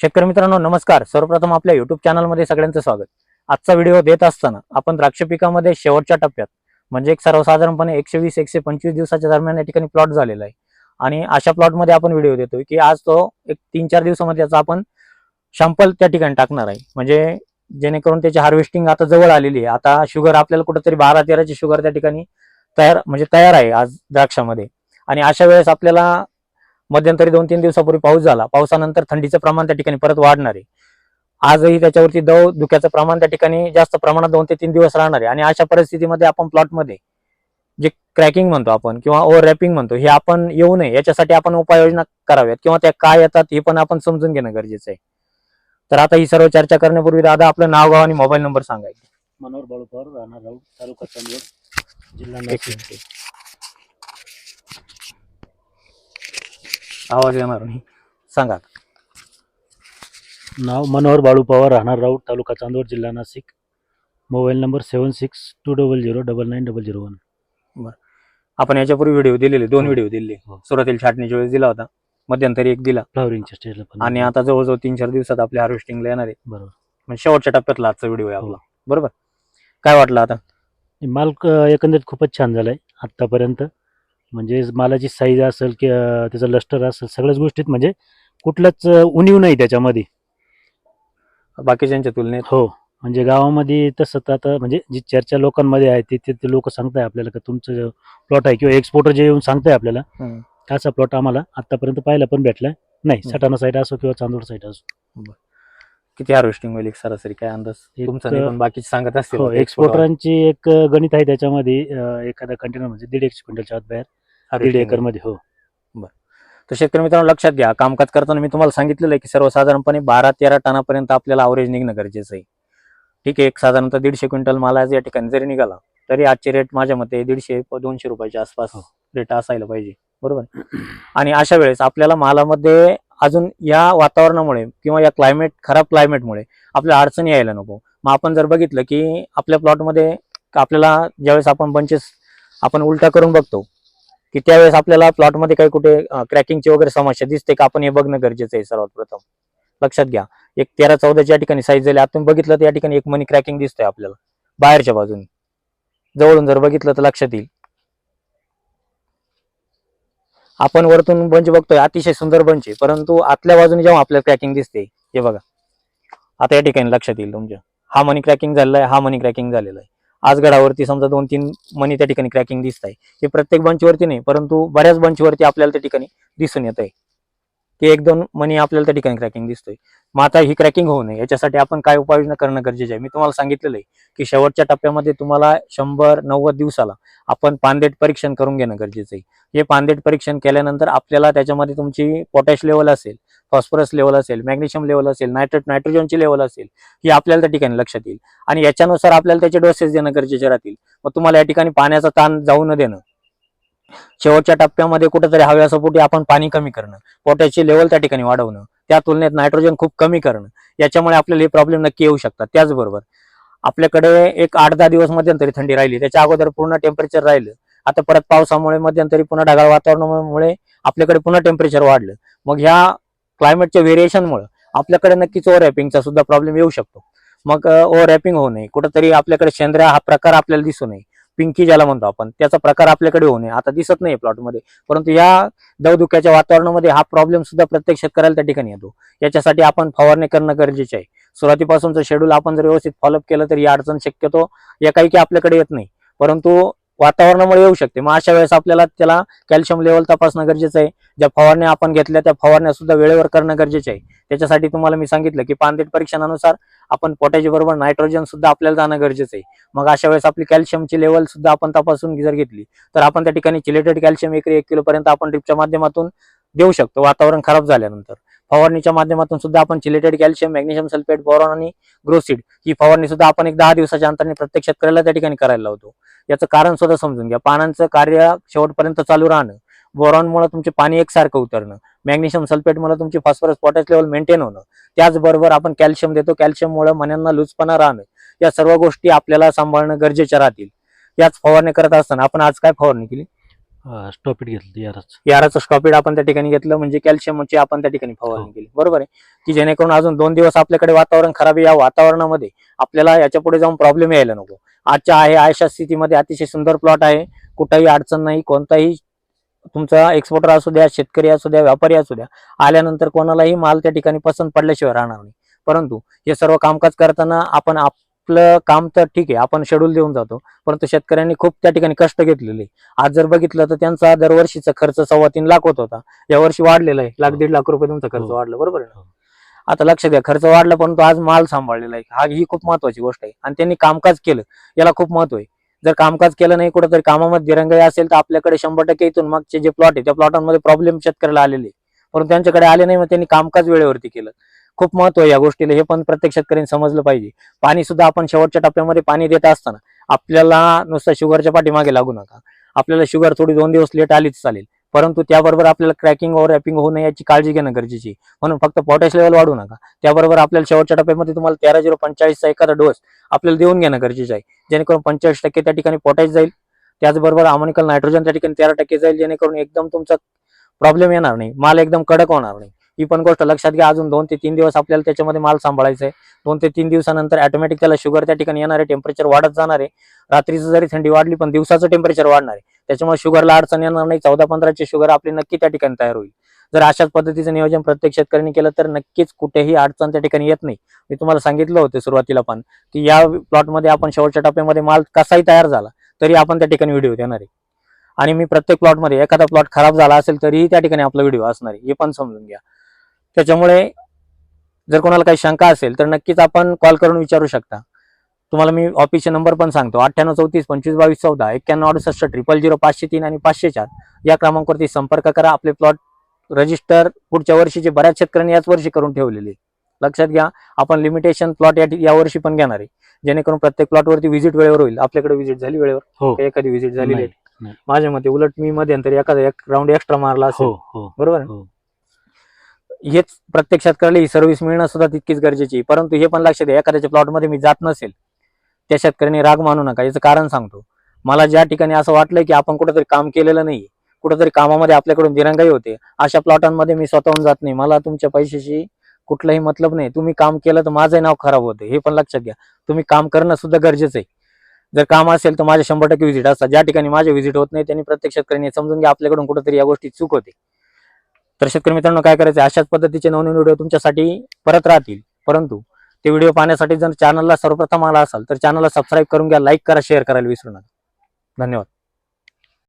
शेतकरी मित्रांनो नमस्कार. सर्वप्रथम आपल्या युट्यूब चॅनलमध्ये सगळ्यांचं स्वागत. आजचा व्हिडिओ देत असताना आपण द्राक्ष पिकामध्ये शेवटच्या टप्प्यात म्हणजे एक सर्वसाधारणपणे एकशे वीस एकशे पंचवीस दिवसाच्या दरम्यान या ठिकाणी प्लॉट झालेला आहे. आणि अशा प्लॉटमध्ये आपण व्हिडिओ देतोय की आज तो एक तीन चार दिवसामध्ये याचा आपण शॅम्पल त्या ठिकाणी टाकणार आहे. म्हणजे जेणेकरून त्याची हार्वेस्टिंग आता जवळ आलेली आहे. आता शुगर आपल्याला कुठंतरी बारा तेराची शुगर त्या ठिकाणी तयार म्हणजे तयार आहे आज द्राक्षामध्ये. आणि अशा वेळेस आपल्याला मध्यंतरी दोन तीन दिवसापूर्वी पाऊस झाला. पावसानंतर थंडीचं प्रमाण त्या ठिकाणी परत वाढणार आहे. आजही त्याच्यावरती दव धुक्याचं प्रमाण त्या ठिकाणी जास्त प्रमाणात दोन ते तीन दिवस राहणार आहे. आणि अशा परिस्थितीमध्ये आपण प्लॉटमध्ये जे क्रॅकिंग म्हणतो आपण किंवा ओव्हर रॅपिंग म्हणतो हे आपण येऊ नये. याच्यासाठी आपण उपाययोजना कराव्यात किंवा त्या काय येतात हे पण आपण समजून घेणं गरजेचं आहे. तर आता ही सर्व चर्चा करण्यापूर्वी दादा आपलं नाव गाव आणि मोबाईल नंबर सांगायचं. मनोहर बाळूपवार राहणार राऊत तालुका जिल्हा एक नाशिक मिनिट. आवाज येणार नाही. सांगा. नाव मनोहर बाळू पवार राहणार राऊत तालुका चांदवड जिल्हा Nashik. Mobile number seven six two double zero double nine double zero one. आपण याच्यापूर्वी व्हिडिओ दिलेले दोन हो. व्हिडिओ दिले. हो. सुरुवातीला छाटणीच्या वेळेस दिला होता मध्यंतरी एक दिला. फ्लावरिंगच्या स्टेजला पण. आणि आता जवळजवळ तीन चार दिवसात आपल्या हार्वेस्टिंगला येणार आहे. बरोबर. म्हणजे शेवटच्या टप्प्यातला आजचा व्हिडिओ आहे आपला. हो. बरोबर. काय वाटलं आता? माल क- एकंदरीत खूपच छान झालाय आतापर्यंत म्हणजे मालाची साईज असेल की त्याचं लष्टर असेल सगळ्याच गोष्टीत म्हणजे कुठलंच उणीव नाही त्याच्यामध्ये. बाकीच्यांच्या तुलनेत? हो. म्हणजे गावामध्ये तसं तर आता म्हणजे जी चर्चा लोकांमध्ये आहे ते ते लोक सांगताय आपल्याला का तुमचं प्लॉट आहे किंवा एक्सपोर्टर जे येऊन सांगताय आपल्याला असा प्लॉट आम्हाला आतापर्यंत पाहायला पण भेटलाय. नाही. सटाणा साईड असो किंवा चांदोड साईड असो. किती हार्वेस्टिंग होईल एक सरासरी? काय अंदाज? तुमचा बाकीचे सांगत असतील हो एक्सपोर्टरांची एक गणित आहे त्याच्यामध्ये एखादा कंटेनर म्हणजे दीड एकशे क्विंटलच्या आत बाहेर. दीड एकरमध्ये हो. तर शेतकरी मित्रांनो लक्षात घ्या कामकाज करताना मी तुम्हाला सांगितलेलं आहे की सर्वसाधारणपणे बारा तेरा टनापर्यंत आपल्याला अवरेज निघणं गरजेचं आहे. ठीक आहे एक साधारणतः दीडशे क्विंटल माल आज या ठिकाणी जरी निघाला तरी आजचे रेट माझ्या मते दीडशे दोनशे रुपयाच्या आसपास हो. रेट असायला पाहिजे. बरोबर आणि अशा वेळेस आपल्याला मालामध्ये अजून या वातावरणामुळे किंवा या क्लायमेट खराब क्लायमेटमुळे आपल्या अडचणी यायला नको. मग आपण जर बघितलं की आपल्या प्लॉटमध्ये आपल्याला ज्यावेळेस आपण बंचेस आपण उलटा करून बघतो की त्यावेळेस आपल्याला प्लॉटमध्ये काही कुठे क्रॅकिंगची वगैरे समस्या दिसते का? आपण हे बघणं गरजेचं आहे सर्वात प्रथम. लक्षात घ्या. एक तेरा चौदाच्या ठिकाणी साईज झाली. आपण बघितलं तर या ठिकाणी एक मनी क्रॅकिंग दिसतंय आपल्याला. बाहेरच्या बाजूने. जवळून जर बघितलं तर लक्षात येईल. आपण वरतून बंच बघतोय. अतिशय सुंदर बंच आहे. परंतु आतल्या बाजूने जेव्हा आपल्याला क्रॅकिंग दिसते हे बघा. आता या ठिकाणी लक्षात येईल तुमच्या. हा मनी क्रॅकिंग झालेला आहे हा मनी क्रॅकिंग झालेला आहे. आज गडावरती समजा दोन तीन मनी त्या ठिकाणी क्रॅकिंग दिसत आहे. हे प्रत्येक बंचवरती नाही परंतु बऱ्याच बंचवरती आपल्याला त्या ठिकाणी दिसून येत आहे. की एक दोन मनी आपल्याला त्या ठिकाणी क्रॅकिंग दिसतोय. मग आता ही क्रॅकिंग होऊ नये. याच्यासाठी आपण काय उपाययोजना करणं गरजेचं आहे? मी तुम्हाला सांगितलेलं आहे की शेवटच्या टप्प्यामध्ये तुम्हाला शंभर नव्वद दिवसाला आपण पानदेट परीक्षण करून घेणं गरजेचं आहे. हे पानदेट परीक्षण केल्यानंतर आपल्याला त्याच्यामध्ये तुमची पोटॅश लेवल असेल फॉस्फरस लेवल असेल मॅग्नेशियम लेवल असेल नायट्रेट नायट्रोजनची लेवल असेल ही आपल्याला त्या ठिकाणी लक्षात येईल. आणि याच्यानुसार आपल्याला त्याचे डोसेस देणं गरजेचे राहतील. मग तुम्हाला या ठिकाणी पाण्याचा ताण जाऊ न देणं. शेवटच्या टप्प्यामध्ये कुठेतरी हव्यासपोटी आपण पाणी कमी करणं. पोटॅशची लेवल त्या ठिकाणी वाढवणं. त्या तुलनेत नायट्रोजन खूप कमी करणं. याच्यामुळे आपल्याला हे प्रॉब्लेम नक्की येऊ शकतात. त्याचबरोबर आपल्याकडे एक आठ दहा दिवस मध्यंतरी थंडी राहिली. त्याच्या अगोदर पूर्ण टेम्परेचर राहिलं. आता परत पावसामुळे मध्यंतरी पुन्हा ढगाळ वातावरणामुळे आपल्याकडे पुन्हा टेम्परेचर वाढलं. मग ह्या क्लायमेटच्या व्हेरिएशनमुळे आपल्याकडे नक्कीच ओव्हर रॅपिंगचा सुद्धा प्रॉब्लेम येऊ शकतो. मग ओव्हर रॅपिंग होऊ नये. कुठंतरी आपल्याकडे शेंद्र्या हा प्रकार आपल्याला दिसू नये. पिंकी ज्याला म्हणतो आपण त्याचा प्रकार आपल्याकडे होऊ नये. आता दिसत नाही प्लॉटमध्ये परंतु या दवधुक्याच्या वातावरणामध्ये हा प्रॉब्लेम सुद्धा प्रत्येक शेतकऱ्याला त्या ठिकाणी येतो. याच्यासाठी आपण फवारणी करणं गरजेचे आहे. सुरुवातीपासूनचं शेड्यूल आपण जर व्यवस्थित फॉलोअप केलं तर ही अडचण शक्यतो या काही की आपल्याकडे येत नाही. परंतु वातावरणामुळे येऊ शकते. मग अशा वेळेस आपल्याला त्याला कॅल्शियम लेवल तपासणं गरजेचं आहे. ज्या फवारण्या आपण घेतल्या त्या फवारण्या सुद्धा वेळेवर करणं गरजेचे आहे. त्याच्यासाठी तुम्हाला मी सांगितलं की पानदेट परीक्षणानुसार आपण पोटॅश बरोबर नायट्रोजन सुद्धा आपल्याला जाणं गरजेचं आहे. मग अशा वेळेस आपली कॅल्शियमची लेवल सुद्धा आपण तपासून जर घेतली तर आपण त्या ठिकाणी चिलेटेड कॅल्शियम एकरी एक किलो पर्यंत आपण ड्रिपच्या माध्यमातून देऊ शकतो. वातावरण खराब झाल्यानंतर. फवारणीच्या माध्यमातून सुद्धा आपण chelated calcium magnesium sulphate boron आणि ग्रोसिड ही फवारणी सुद्धा आपण एक दहा दिवसाच्या अंतराने प्रत्येक शेतकऱ्याला त्या ठिकाणी करायला लावतो. याचं कारण सुद्धा समजून घ्या. पानांचं कार्य शेवटपर्यंत चालू राहणं बोरॉनमुळे तुमचे पाणी एकसारखं उतरणं मॅग्नेशियम सल्फेटमुळे तुमची फॉस्फरस पोटॅश लेवल मेंटेन होणं त्याचबरोबर आपण कॅल्शियम देतो. कॅल्शियममुळे मण्यांना लूजपणा राहणं या सर्व गोष्टी आपल्याला सांभाळणं गरजेच्या राहतील. याच फवारणी करत असताना आपण आज काय फवारणी केली? स्टॉपिट घेतलं यारच. याराचं स्टॉपिड आपण त्या ठिकाणी घेतलं म्हणजे कॅल्शियमची आपण त्या ठिकाणी फवारणी हो. केली. बरोबर आहे? की जेणेकरून अजून दोन दिवस आपल्याकडे वातावरण खराब या वातावरणामध्ये आपल्याला याच्यापुढे जाऊन प्रॉब्लेम यायला नको. आजच्या आहे अशा स्थितीमध्ये अतिशय सुंदर प्लॉट आहे कुठंही अडचण नाही कोणताही तुमचा एक्सपोर्टर असू द्या शेतकरी असू द्या व्यापारी असू द्या आल्यानंतर कोणालाही माल त्या ठिकाणी पसंत पडल्याशिवाय राहणार नाही परंतु हे सर्व कामकाज करताना आपण आपलं काम तर ठीक आहे आपण शेड्यूल देऊन जातो परंतु शेतकऱ्यांनी खूप त्या ठिकाणी कष्ट घेतलेले. आज जर बघितलं तर त्यांचा दरवर्षीचा खर्च सव्वा तीन लाख होत होता यावर्षी वाढलेला आहे लाख. दीड लाख रुपये तुमचा खर्च हो. वाढला बरोबर आहे ना हो. आता लक्ष द्या खर्च वाढला परंतु आज माल सांभाळलेला आहे. हा ही खूप महत्वाची गोष्ट आहे. आणि त्यांनी कामकाज केलं. याला खूप महत्त्व आहे. जर कामकाज केलं नाही कुठंतरी कामामध्ये दिरंगाई असेल तर आपल्याकडे शंभर टक्के इथून मागचे जे प्लॉट आहे त्या प्लॉटांमध्ये प्रॉब्लेम शेतकऱ्याला आलेले परंतु त्यांच्याकडे आले नाही मग त्यांनी कामकाज वेळेवरती केलं. खूप महत्त्व आहे या गोष्टीला. हे पण प्रत्येक शेतकऱ्यांनी समजलं पाहिजे. पाणी सुद्धा आपण शेवटच्या टप्प्यामध्ये पाणी देत असताना आपल्याला नुसतं शुगरच्या पाठीमागे लागू नका. आपल्याला शुगर थोडी दोन दिवस लेट आलीच चालेल. परंतु त्याबरोबर आपल्याला क्रॅकिंग ओव्हर रॅपिंग होऊ नये याची काळजी घेणं गरजेची आहे. म्हणून फक्त पोटॅश लेवल वाढू नका. त्याबरोबर आपल्याला शेवटच्या टप्प्यामध्ये तुम्हाला तेरा झिरो पंचाळीसचा एखादा डोस आपल्याला देऊन घेणं गरजेचं आहे. जेणेकरून पंचेचाळीस टक्के त्या ठिकाणी पोटॅश जाईल. त्याचबरोबर अमोनिकल नायट्रोजन त्या ठिकाणी तेरा टक्के जाईल. जेणेकरून एकदम तुमचा प्रॉब्लेम येणार नाही. माल एकदम कडक होणार नाही. ही पण गोष्ट लक्षात घ्या. अजून दोन ते तीन दिवस आपल्याला त्याच्यामध्ये माल सांभाळायचा आहे. दोन ते तीन दिवसानंतर ऑटोमॅटिक त्याला शुगर त्या ठिकाणी येणार आहे. टेम्परेचर वाढत जाणार आहे. रात्रीचं जरी थंडी वाढली पण दिवसाचं टेम्परेचर वाढणार आहे. त्याच्यामुळे शुगरला अडचण येणार नाही. चौदा पंधराची शुगर आपली नक्की त्या ठिकाणी तयार होईल. जर अशाच पद्धतीचं नियोजन प्रत्येक शेतकऱ्यांनी केलं तर नक्कीच कुठेही अडचण त्या ठिकाणी येत नाही. मी तुम्हाला सांगितलं होतं सुरुवातीला पण की या प्लॉटमध्ये आपण शेवटच्या टप्प्यामध्ये माल कसाही तयार झाला तरी आपण त्या ठिकाणी व्हिडिओ देणार आहे. आणि मी प्रत्येक प्लॉटमध्ये एखादा प्लॉट खराब झाला असेल तरीही त्या ठिकाणी आपला व्हिडिओ असणार आहे. हे पण समजून घ्या. त्याच्यामुळे जर कोणाला काही शंका असेल तर नक्कीच आपण कॉल करून विचारू शकता. तुम्हाला मी ऑफिसचे नंबर पण सांगतो. अठ्ठ्याण्णव चौतीस पंचवीस बावीस चौदा एक्क्याण्णव अडुसष्ट ट्रिपल झिरो पाचशे तीन आणि पाचशे चार या क्रमांकावरती संपर्क करा. आपले प्लॉट रजिस्टर पुढच्या वर्षीचे बऱ्याच शेतकऱ्यांनी याच वर्षी करून ठेवलेले. लक्षात घ्या आपण लिमिटेशन प्लॉट या वर्षी पण घेणार आहे. जेणेकरून प्रत्येक प्लॉटवरती व्हिजिट वेळेवर होईल. आपल्याकडे व्हिजिट झाली वेळेवर. हो. एखादी व्हिजिट झाली. माझ्या मते उलट मी मध्यंतरी एखादा एक राऊंड एक्स्ट्रा मारला असेल. हो हो बरोबर हेच प्रत्येक शेतकऱ्याला ही सर्व्हिस मिळणं सुद्धा तितकीच गरजेची. परंतु हे पण लक्षात घ्या एखाद्याच्या प्लॉटमध्ये मी जात नसेल त्या शेतकऱ्यांनी राग मानू नका याचं कारण सांगतो. मला ज्या ठिकाणी असं वाटलंय की आपण कुठंतरी काम केलेलं नाही कुठंतरी कामामध्ये आपल्याकडून दिरंगाई होते अशा प्लॉटांमध्ये मी स्वतःहून जात नाही. मला तुमच्या पैशाशी कुठलाही मतलब नाही. तुम्ही काम केलं तर माझं नाव खराब होतं हे पण लक्षात घ्या. तुम्ही काम करणं सुद्धा गरजेचं आहे. जर काम असेल तर माझे शंभर टक्के व्हिजिट असतात. ज्या ठिकाणी माझे व्हिजिट होत नाही त्यांनी प्रत्येक शेतकऱ्यांनी समजून घ्या आपल्याकडून कुठेतरी या गोष्टी चूक होते. तर शेतकरी मित्रांनो काय करायचं अशाच पद्धतीचे नवनवीन व्हिडिओ तुमच्यासाठी परत राहतील. परंतु ते व्हिडिओ पाहण्यासाठी जर चॅनलला सर्वप्रथम आला असाल तर चॅनलला सबस्क्राईब करून घ्या लाईक करा शेअर करायला विसरू नका. धन्यवाद.